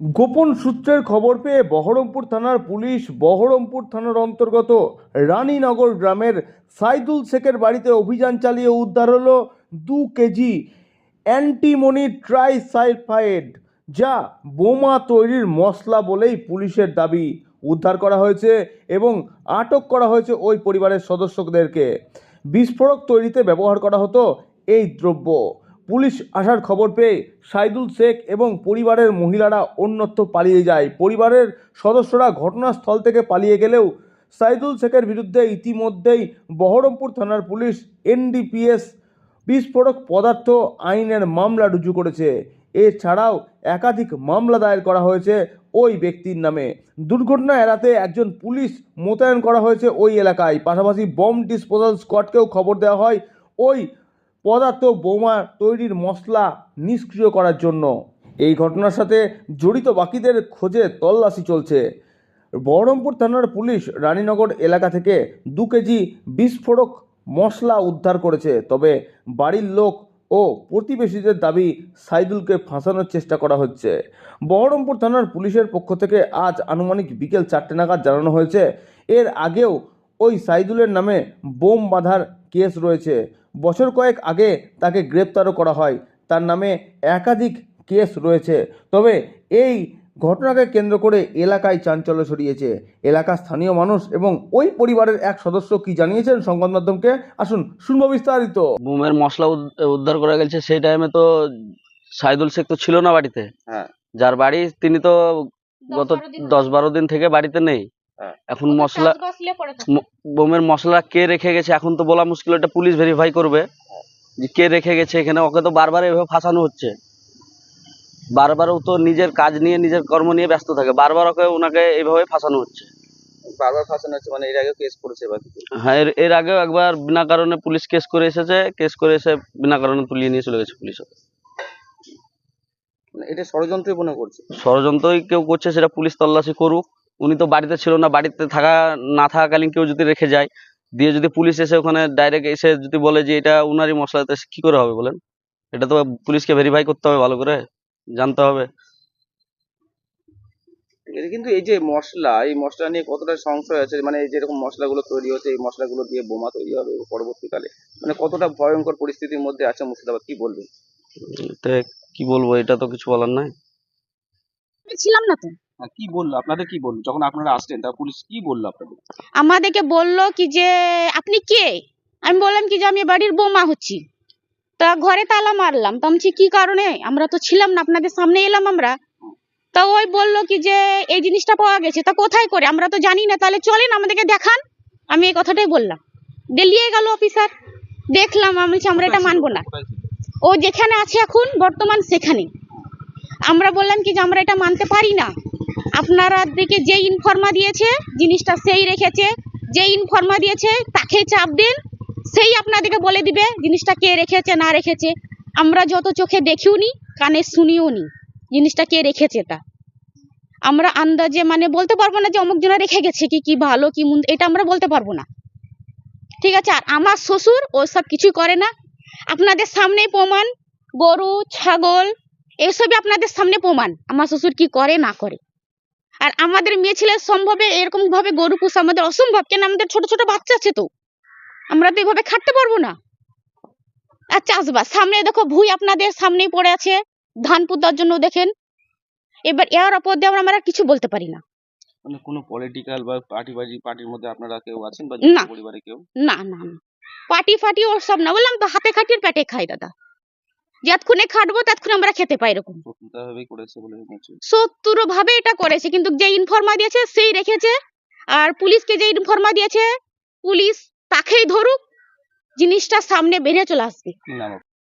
গোপন সূত্রের খবর পেয়ে বহরমপুর থানার পুলিশ বহরমপুর থানার অন্তর্গত রানীনগর গ্রামের সাইদুল শেখের বাড়িতে অভিযান চালিয়ে উদ্ধার হলো দু কেজি অ্যান্টিমনি ট্রাইসাইফাইড যা বোমা তৈরির মশলা বলেই পুলিশের দাবি। উদ্ধার করা হয়েছে এবং আটক করা হয়েছে ওই পরিবারের সদস্যদেরকে। বিস্ফোরক তৈরিতে ব্যবহার করা হতো এই দ্রব্য। পুলিশ আসার খবর পেয়ে সাইদুল শেখ এবং পরিবারের মহিলারা অন্যত্র পালিয়ে যায়। পরিবারের সদস্যরা ঘটনাস্থল থেকে পালিয়ে গেলেও সাইদুল শেখের বিরুদ্ধে ইতিমধ্যেই বহরমপুর থানার পুলিশ এনডিপিএস বিস্ফোরক পদার্থ আইনের মামলা রুজু করেছে। এছাড়াও একাধিক মামলা দায়ের করা হয়েছে ওই ব্যক্তির নামে। দুর্ঘটনা এড়াতে একজন পুলিশ মোতায়েন করা হয়েছে ওই এলাকায়। পাশাপাশি বম ডিসপোজাল স্কোয়াডকেও খবর দেওয়া হয় ওই পদার্থ বোমা তৈরির মশলা নিষ্ক্রিয় করার জন্য। এই ঘটনার সাথে জড়িত বাকিদের খোঁজে তল্লাশি চলছে। বহরমপুর থানার পুলিশ রানীনগর এলাকা থেকে দু কেজি বিস্ফোরক মশলা উদ্ধার করেছে, তবে বাড়ির লোক ও প্রতিবেশীদের দাবি সাইদুলকে ফাঁসানোর চেষ্টা করা হচ্ছে। বহরমপুর থানার পুলিশের পক্ষ থেকে আজ আনুমানিক বিকেল চারটে নাগাদ জানানো হয়েছে। এর আগেও ওই সাইদুলের নামে বোম বাঁধার কেস রয়েছে। বছর কয়েক আগে তাকে গ্রেপ্তারও করা হয়। তার নামে একাধিক কেস রয়েছে। তবে এই ঘটনাকে কেন্দ্র করে এলাকায় চাঞ্চল্য ছড়িয়েছে। এলাকার স্থানীয় মানুষ এবং ওই পরিবারের এক সদস্য কি জানিয়েছেন সংবাদ মাধ্যমকে? আসুন শুনব বিস্তারিত। বোমের মশলা উদ- উদ্ধার করা গেছে। সেই টাইমে তো সাইদুল শেখ তো ছিল না বাড়িতে। হ্যাঁ। যার বাড়ি তিনি তো গত দশ বারো দিন থেকে বাড়িতে নেই। এখন মশলা বোমের মশলা কে রেখে গেছে? এখন তো বলা মুশকিল এটা পুলিশ ভেরিফাই করবে। যে কে রেখে গেছে এখানে? ওকে তো বারবার এভাবে ফাঁসানো হচ্ছে। বারবার ও তো নিজের কাজ নিয়ে নিজের কর্ম নিয়ে ব্যস্ত থাকে। বারবার ওকে ওনাকে এইভাবে ফাঁসানো হচ্ছে। বারবার ফাঁসানো হচ্ছে মানে এর আগে কেস করেছে বা হ্যাঁ এর এর আগেও একবার বিনা কারণে পুলিশ কেস করে এসেছে। কেস করে এসে বিনা কারণে তুলিয়ে নিয়ে চলে গেছে পুলিশ ওকে। মানে এটা ষড়যন্ত্রই মনে করছে। ষড়যন্ত্রই কেউ করছে সেটা পুলিশ তল্লাশি করুক। উনি তো বাড়িতে ছিল না বাড়িতে থাকা না থাকাকালীন কেউ যদি রেখে যায় দিয়ে যদি পুলিশ এসে ওখানে ডাইরেক্ট এসে যদি বলে যে এটা উনারই মশলা তো কি করে হবে বলেন? এটা তো পুলিশকে ভেরিফাই করতে হবে ভালো করে জানতে হবে। কিন্তু এই যে মশলা এই মশলা নিয়ে কতটা সংশয় আছে? মানে এই যেরকম মশলাগুলো তৈরি হচ্ছে এই মশলাগুলো দিয়ে বোমা তৈরি হবে পরবর্তীকালে। মানে কতটা ভয়ঙ্কর পরিস্থিতির মধ্যে আছে মুর্শিদাবাদ কি বলবেন? কি বলব এটা তো কিছু বলার নাই। ছিলাম না তো। কি বলল? আপনাদের কি বলল? যখন আপনারা আসলেন তা পুলিশ কি বলল আপনাদের? আমাদেরকে বলল কি যে আপনি কে? আমি বললাম কি যে আমি বাড়ির বৌমা হচ্ছি। তা ঘরে তালা মারলাম। তো আমি কি কারণে? আমরা তো ছিলাম না আপনাদের সামনে এলাম আমরা। তা ওই বলল কি যে এই জিনিসটা পাওয়া গেছে তা কোথায় করে? আমরা তো জানি না তাহলে চলেন আমাদেরকে দেখান। আমি এই কথাটাই বললাম। দিল্লিয়ে গেল অফিসার। দেখলাম আমি বলছি আমরা এটা মানবো না। ও যেখানে আছে এখন বর্তমান সেখানে আমরা বললাম কি যে আমরা এটা মানতে পারি না। আপনারা দিকে যে ইনফরমা দিয়েছে, জিনিসটা সেই রেখেছে। যে ইনফরমা দিয়েছে, তাকে চাপ দিন, সেই আপনাদেরকে বলে দিবে জিনিসটা কে রেখেছে, না রেখেছে। আমরা যত চোখে দেখিও নি কানে শুনিও নি জিনিসটা কে রেখেছে তা। আমরা আন্দাজে মানে বলতে পারব না যে অমুক জনা রেখে গেছে কি কি ভালো, কি মন্দ, এটা আমরা বলতে পারব না। ঠিক আছে, আর আমার শ্বশুর ওসব কিছুই করে না। আপনাদের সামনেই প্রমাণ, গরু, ছাগল, এসবই আপনাদের সামনে প্রমাণ। আমার শ্বশুর কি করে, না করে। আর আমাদের মেয়ে ছেলে সম্ভবে এরকম ভাবে গরু পোষা আমাদের অসম্ভব। কেন? আমাদের ছোট ছোট বাচ্চা আছে তো। আমরা তো এইভাবে খাটতে পারব না। আর চাষবাস সামনে দেখো ভুই আপনাদের সামনেই পড়ে আছে। ধান পুতার জন্য দেখেন। এবার এর ওপর দিয়ে আমরা কিছু বলতে পারি না। মানে কোনো পলিটিক্যাল বা পার্টি বাজি পার্টির মধ্যে আপনারা কেউ আছেন বা না। পরিবারে কেউ? না না না। পাটি ফাটি ওর সব না। বললাম তো হাতে খাটিয়ে পেটে খাই দাদা। যতক্ষণে খাটবো ততক্ষণ আমরা খেতে পাই এরকম। শত্রুর ভাবে এটা করেছে কিন্তু যে ইনফরমা দিয়েছে সেই রেখেছে। আর পুলিশকে যে ইনফরমা দিয়েছে পুলিশ তাকেই ধরুক জিনিসটা সামনে বেড়ে চলে আসবে?